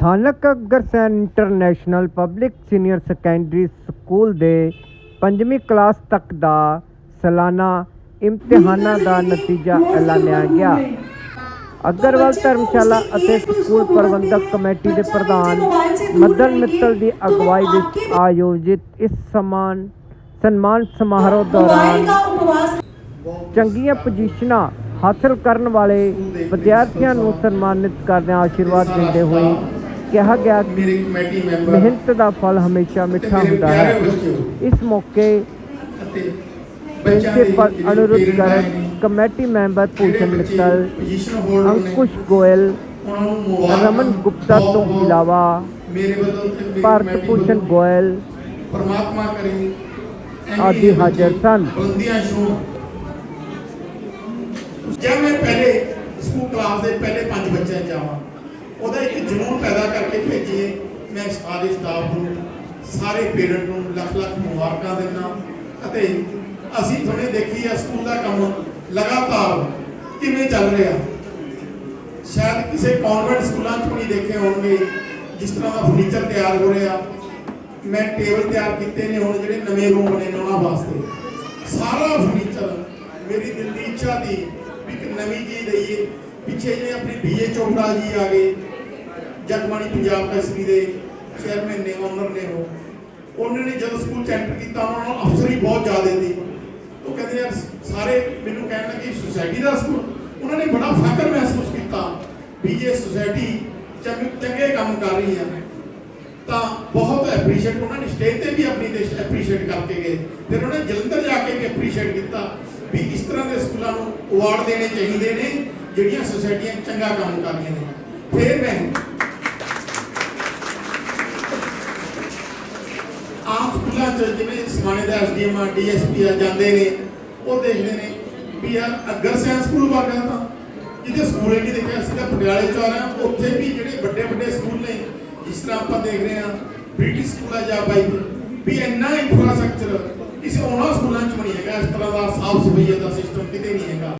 ਸਥਾਨਕ Agrasen international public senior secondary school ਦੇ ਪੰਜਵੀਂ ਕਲਾਸ ਤੱਕ ਦਾ ਸਾਲਾਨਾ ਇਮਤਿਹਾਨਾਂ ਦਾ ਨਤੀਜਾ ਐਲਾਨਿਆ ਗਿਆ। ਅਗਰਵਾਲ ਧਰਮਸ਼ਾਲਾ ਅਤੇ ਸਕੂਲ ਪ੍ਰਬੰਧਕ ਕਮੇਟੀ ਦੇ ਪ੍ਰਧਾਨ ਮਦਨ ਮਿੱਤਲ ਦੀ ਅਗਵਾਈ ਵਿੱਚ ਆਯੋਜਿਤ ਇਸ ਸਮਾਨ ਸਨਮਾਨ ਸਮਾਰੋਹ ਦੌਰਾਨ ਚੰਗੀਆਂ ਪੋਜੀਸ਼ਨਾਂ ਹਾਸਲ ਕਰਨ ਵਾਲੇ ਵਿਦਿਆਰਥੀਆਂ ਨੂੰ ਸਨਮਾਨਿਤ ਕਰਦਿਆਂ ਆਸ਼ੀਰਵਾਦ ਦਿੰਦੇ ਹੋਏ ਕਿਹਾ ਗਿਆ ਕਿ ਮੇਰੇ ਕਮੇਟੀ ਮੈਂਬਰ ਮਿਹਨਤ ਦਾ ਫਲ ਹਮੇਸ਼ਾ ਮਿੱਠਾ ਹੁੰਦਾ ਹੈ ਇਸ ਮੌਕੇ ਬੱਚਿਆਂ ਦੇ ਅਨੁਰੁੱਧ ਨੇ, ਕਮੇਟੀ ਮੈਂਬਰ ਬੱਚੇ ਮਿੱਤਲ ਅੰਕੁਸ਼ ਗੋਇਲ ਰਮਨ ਗੁਪਤਾ ਤੋਂ ਇਲਾਵਾ ਮੇਰੇ ਵੱਲੋਂ ਭਾਰਤ ਵੱਲੋਂ ਗੋਇਲ ਪਰਮਾਤਮਾ ਕਰੇ ਆਦਿ ਹਾਜ਼ਰ ਬੱਚੇ ਸਨ। ਬੁਲੰਦੀਆਂ ਛੂਹਣ ਜਦ ਮੈਂ ਪਹਿਲੇ ਸਕੂਲ ਕਲਾਸ ਦੇ ਪਹਿਲੇ ਪੰਜ ਬੱਚਿਆਂ 'ਚ ਆਵਾਂ ਉਹਦਾ ਇੱਕ ਜਨੂਨ ਪੈਦਾ ਕਰਕੇ ਭੇਜੀਏ। ਮੈਂ ਸਾਰੇ ਸਟਾਫ ਨੂੰ, ਸਾਰੇ ਪੇਰੈਂਟ ਨੂੰ ਲੱਖ ਲੱਖ ਮੁਬਾਰਕਾਂ ਦਿੰਦਾ ਅਤੇ ਅਸੀਂ ਥੋੜੇ ਦੇਖੀ ਆ ਸਕੂਲ ਦਾ ਕੰਮ ਲਗਾਤਾਰ ਕਿਵੇਂ ਚੱਲ ਰਿਹਾ। ਸ਼ਾਇਦ ਕਿਸੇ ਕਨਵੈਂਟ ਸਕੂਲਾਂ 'ਚ ਵੀ ਨਹੀਂ ਦੇਖੇ ਹੋਣਗੇ, ਜਿਸ ਤਰ੍ਹਾਂ ਦਾ ਫਰਨੀਚਰ ਤਿਆਰ ਹੋ ਰਿਹਾ। ਮੈਂ ਟੇਬਲ ਤਿਆਰ ਕੀਤੇ ਨੇ ਹੁਣ ਜਿਹੜੇ ਨਵੇਂ ਰੂਮ ਨੇ ਉਹਨਾਂ ਵਾਸਤੇ। ਸਾਰਾ ਫਰਨੀਚਰ ਮੇਰੀ ਦਿਲ ਦੀ ਇੱਛਾ ਦੀ ਵੀ ਇੱਕ ਨਵੀਂ ਚੀਜ਼ ਦਈਏ। ਪਿੱਛੇ ਜਿਹੜੇ ਆਪਣੇ ਬੀਏ ਚੋਪੜਾ ਜੀ ਆ ਗਏ। ਜਗਬਾਣੀ ਪੰਜਾਬ ਕਸਬੀ ਦੇ ਚੇਅਰਮੈਨ ਨੇ ਓਨਰ ਨੇ ਉਹ। ਉਹਨਾਂ ਨੇ ਜਦੋਂ ਸਕੂਲ ਚ ਕੀਤਾ, ਉਹਨਾਂ ਨੂੰ ਅਫਸਰ ਬਹੁਤ ਜ਼ਿਆਦਾ ਸੀ ਉਹ ਕਹਿੰਦੇ, ਯਾਰ, ਸਾਰੇ ਮੈਨੂੰ ਕਹਿਣ ਲੱਗੇ ਸੁਸਾਇਟੀ ਦਾ ਸਕੂਲ ਉਹਨਾਂ ਨੇ ਬੜਾ ਫਖਰ ਮਹਿਸੂਸ ਕੀਤਾ ਵੀ ਇਹ ਸੁਸਾਇਟੀ ਚੰਗੇ ਕੰਮ ਕਰ ਰਹੀ ਹੈ ਤਾਂ ਬਹੁਤ ਐਪਰੀਸ਼ੀਏਟ ਉਹਨਾਂ ਨੇ ਸਟੇਜ ਤੇ ਵੀ ਆਪਣੀ ਦੇਸ਼ ਐਪਰੀਸ਼ੀਏਟ ਕਰਕੇ ਗਏ। ਫਿਰ ਉਹਨੇ ਜਲੰਧਰ ਜਾ ਕੇ ਵੀ ਐਪਰੀਸ਼ੀਏਟ ਕੀਤਾ ਵੀ ਇਸ ਤਰ੍ਹਾਂ ਦੇ ਸਕੂਲਾਂ ਨੂੰ ਅਵਾਰਡ ਦੇਣੇ ਚਾਹੀਦੇ ਨੇ, ਜਿਹੜੀਆਂ ਸੁਸਾਇਟੀਆਂ ਚੰਗਾ ਕੰਮ ਕਰ ਰਹੀਆਂ ਨੇ। ਫਿਰ ਮੈਂ ਆਮ ਜਿਵੇਂ ਸਮਾਣੇ ਦਾ ਐਸਡੀਐਮ ਆ ਡੀਐਸਪੀ ਆ ਜਾਂਦੇ ਨੇ। ਉਹ ਦੇਖਦੇ ਨੇ ਵੀ ਯਾਰ ਅਗਰ ਸੈਂਸ ਸਕੂਲ ਵਰਗਾ ਤਾਂ। ਜਿਹਦੇ ਸਕੂਲ ਹੀ ਦੇਖਿਆ, ਅਸੀਂ ਤਾਂ ਪਟਿਆਲੇ ਚ ਆ ਰਹੇ ਉੱਥੇ ਵੀ ਜਿਹੜੇ ਵੱਡੇ ਵੱਡੇ ਸਕੂਲ ਨੇ, ਜਿਸ ਤਰ੍ਹਾਂ ਆਪਾਂ ਦੇਖ ਰਹੇ ਹਾਂ ਬ੍ਰਿਟਿਸ਼ ਸਕੂਲ ਆ ਜਾਂ ਬਾਈ ਵੀ ਇੰਨਾ ਇਨਫਰਾਸਟ੍ਰਕਚਰ ਕਿਸੇ ਉਹਨਾਂ ਸਕੂਲਾਂ ਚ ਨਹੀਂ ਹੈਗਾ। ਇਸ ਤਰ੍ਹਾਂ ਦਾ ਸਾਫ਼ ਸਫ਼ਾਈ ਦਾ ਸਿਸਟਮ ਕਿਤੇ ਨਹੀਂ ਹੈਗਾ।